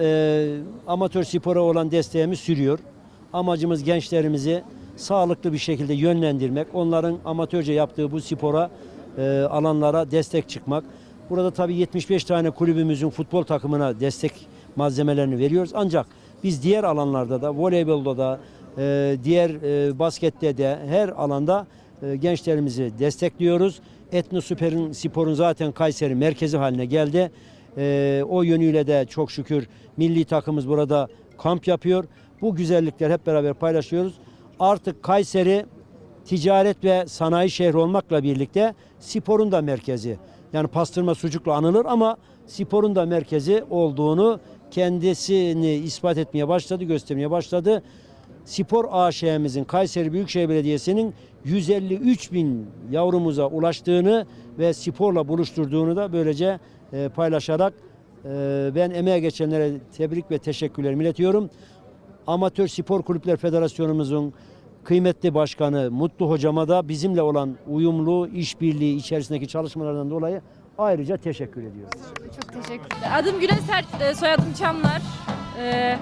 e, amatör spora olan desteğimiz sürüyor. Amacımız gençlerimizi sağlıklı bir şekilde yönlendirmek, onların amatörce yaptığı bu spora, e, alanlara destek çıkmak. Burada tabii 75 tane kulübümüzün futbol takımına destek malzemelerini veriyoruz. Ancak biz diğer alanlarda da, voleybolda da, e, diğer e, baskette de her alanda e, gençlerimizi destekliyoruz. Etno Süper'in sporun zaten Kayseri merkezi haline geldi. E, o yönüyle de çok şükür milli takımımız burada kamp yapıyor. Bu güzellikler hep beraber paylaşıyoruz. Artık Kayseri ticaret ve sanayi şehri olmakla birlikte sporun da merkezi. Yani pastırma sucukla anılır ama sporun da merkezi olduğunu kendisini ispat etmeye başladı, göstermeye başladı. Spor AŞ'mizin Kayseri Büyükşehir Belediyesi'nin 153 bin yavrumuza ulaştığını ve sporla buluşturduğunu da böylece e, paylaşarak e, ben emeğe geçenlere tebrik ve teşekkürlerimi iletiyorum. Amatör Spor Kulüpler Federasyonumuzun kıymetli başkanı Mutlu hocama da bizimle olan uyumlu işbirliği içerisindeki çalışmalardan dolayı ayrıca teşekkür ediyoruz. Çok teşekkürler. Adım Gülen Sert, e, soyadım Çamlar. E,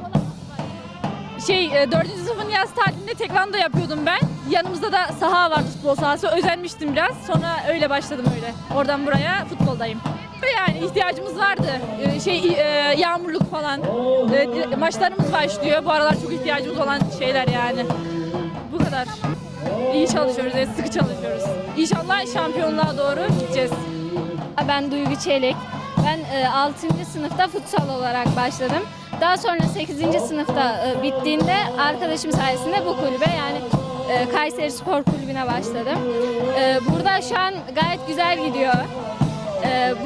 şey, e, 4. sınıfın yaz tatilinde tekvando yapıyordum ben. Yanımızda da saha vardı futbol sahası. Özenmiştim biraz. Sonra öyle başladım öyle. Oradan buraya futboldayım. Yani ihtiyacımız vardı. E, şey, e, yağmurluk falan. E, maçlarımız başlıyor. Bu aralar çok ihtiyacımız olan şeyler yani. Bu kadar. İyi çalışıyoruz, sıkı çalışıyoruz. İnşallah şampiyonluğa doğru gideceğiz. Ben Duygu Çelik. Ben e, 6. sınıfta futsal olarak başladım. Daha sonra 8. sınıfta e, bittiğinde arkadaşım sayesinde bu kulübe yani e, Kayseri Spor Kulübü'ne başladım. E, burada şu an gayet güzel gidiyor.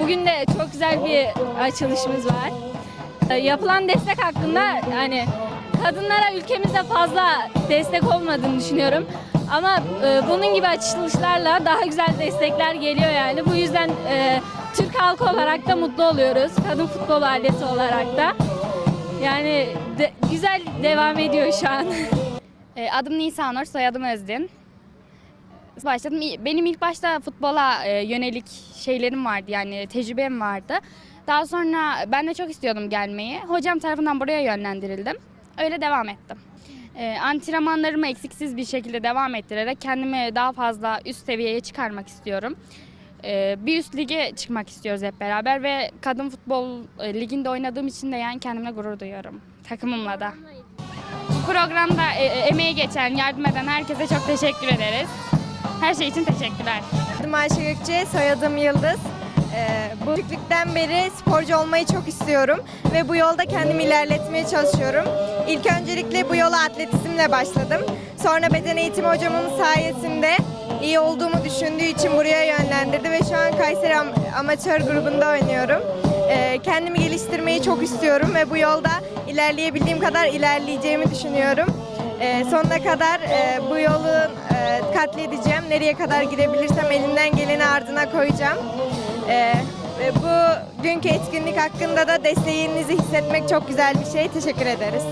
Bugün de çok güzel bir açılışımız var. Yapılan destek hakkında yani kadınlara ülkemizde fazla destek olmadığını düşünüyorum. Ama bunun gibi açılışlarla daha güzel destekler geliyor yani. Bu yüzden Türk halkı olarak da mutlu oluyoruz. Kadın futbol ailesi olarak da. Yani de- güzel devam ediyor şu an. E, Adım Nisanur, soyadım Özdin. Başladım. Benim ilk başta futbola e, yönelik şeylerim vardı yani tecrübem vardı. Daha sonra ben de çok istiyordum gelmeyi. Hocam tarafından buraya yönlendirildim. Öyle devam ettim. E, antrenmanlarımı eksiksiz bir şekilde devam ettirerek kendimi daha fazla üst seviyeye çıkarmak istiyorum. E, bir üst lige çıkmak istiyoruz hep beraber ve kadın futbol e, liginde oynadığım için de yani kendimle gurur duyuyorum. Takımımla da. Programda e, e, emeği geçen, yardım eden herkese çok teşekkür ederiz. Her şey için teşekkürler. Adım Ayşe Gökçe, soyadım Yıldız. Ee, bu küçüklükten beri sporcu olmayı çok istiyorum ve bu yolda kendimi ilerletmeye çalışıyorum. İlk öncelikle bu yola atletizmle başladım. Sonra beden eğitimi hocamın sayesinde iyi olduğumu düşündüğü için buraya yönlendirdi ve şu an Kayseri Am- Amatör grubunda oynuyorum. Ee, kendimi geliştirmeyi çok istiyorum ve bu yolda ilerleyebildiğim kadar ilerleyeceğimi düşünüyorum. Ee, sonuna kadar e, bu yolu e, katledeceğim. Nereye kadar gidebilirsem elimden geleni ardına koyacağım. Ee, bu günkü etkinlik hakkında da desteğinizi hissetmek çok güzel bir şey. Teşekkür ederiz.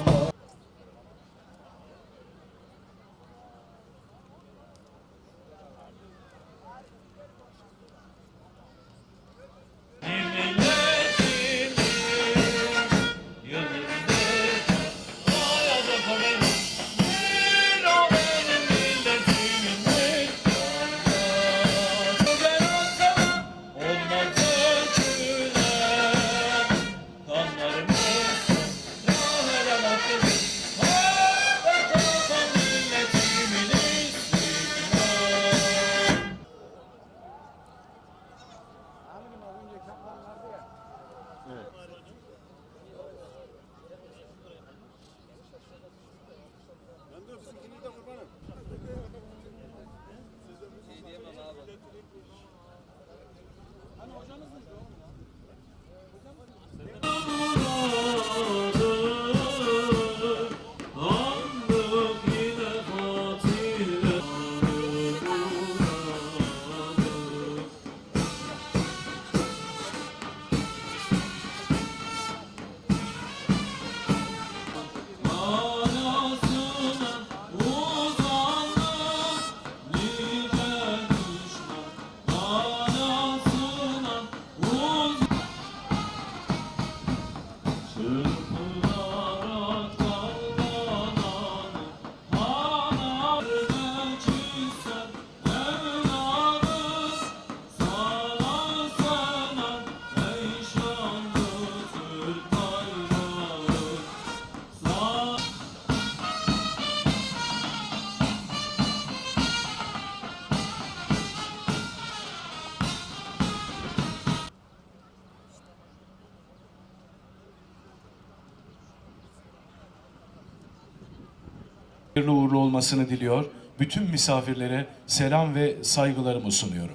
Hayırlı uğurlu olmasını diliyor. Bütün misafirlere selam ve saygılarımı sunuyorum.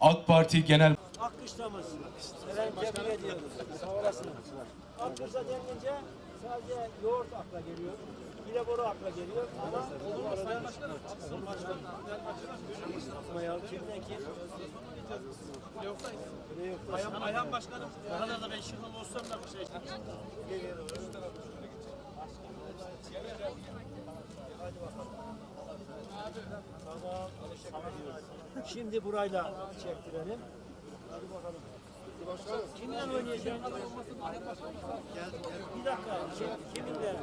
AK Parti Genel Alkışlamız. Efendim tebrik ediyoruz. Sağ olasınız. Alkışla denilince sadece yoğurt akla geliyor. Yine boru akla geliyor. Ama bu arada... Ama ya kimden kim? Ayhan, Ayhan Başkanım, oralarda ben şıklı olsam da bir şey. Şimdi burayla çektirelim. Hadi bakalım. Kimden oynayacağım? Bir dakika. Şey, kiminle?